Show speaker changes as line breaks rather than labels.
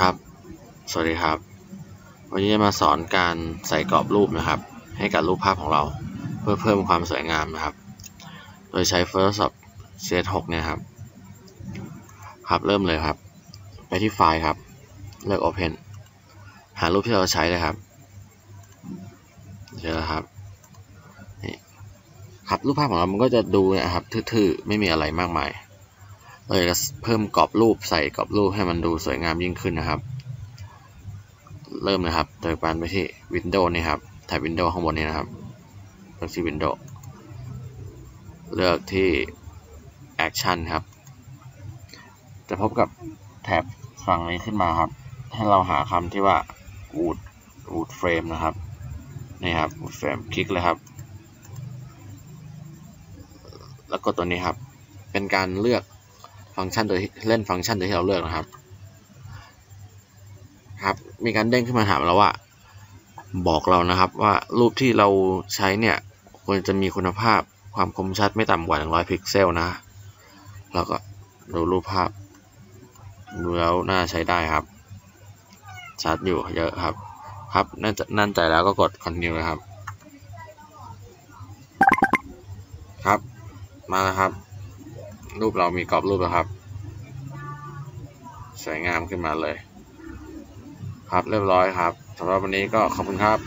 ครับ สวัสดีครับ วันนี้จะมาสอนการใส่กรอบรูปนะครับ ให้กับรูปภาพของเรา เพื่อเพิ่มความสวยงามนะครับ โดยใช้ Photoshop CS6 เนี่ยครับ ครับเริ่มเลยครับ ไปที่ไฟล์ครับ เลือก Open หารูปที่เราใช้เลยครับเจอแล้วครับนี่ครับรูปภาพของเรามันก็จะดูนะครับทื่อๆ ไม่มีอะไรมากมาย เราจะเพิ่มกรอบรูปใส่กรอบรูปให้มันดูสวยงามยิ่งขึ้นนะครับ เริ่มนะครับ โดยการไปที่ Windows นี่ครับแถบ Windows ข้างบนนี้นะครับเลือกที่ Windows เลือกที่ Action ครับ จะพบกับแถบฝั่งนี้ขึ้นมาครับ ให้เราหาคำที่ว่า wood wood frame นะครับ นี่ครับ wood frame คลิกเลยครับ แล้วกดตัวนี้ครับ เป็นการเลือก ฟังก์ชันโดยเล่นฟังก์ชันโดยที่เราเลือกนะครับ ครับ มีการเด้งขึ้นมาถามเราว่า บอกเรานะครับว่ารูปที่เราใช้เนี่ยควรจะมีคุณภาพความคมชัดไม่ต่ำกว่า 100 พิกเซลนะ แล้วก็ดูรูปภาพดูแล้วน่าใช้ได้ครับ ชัดอยู่เยอะครับ ครับน่าจะนั่นใจแล้วก็กด continue เลยครับ ครับ มาแล้วครับ รูปเรามีกรอบรูปแล้วครับ สวยงามขึ้นมาเลย ครับเรียบร้อยครับสำหรับวันนี้ก็ขอบคุณครับ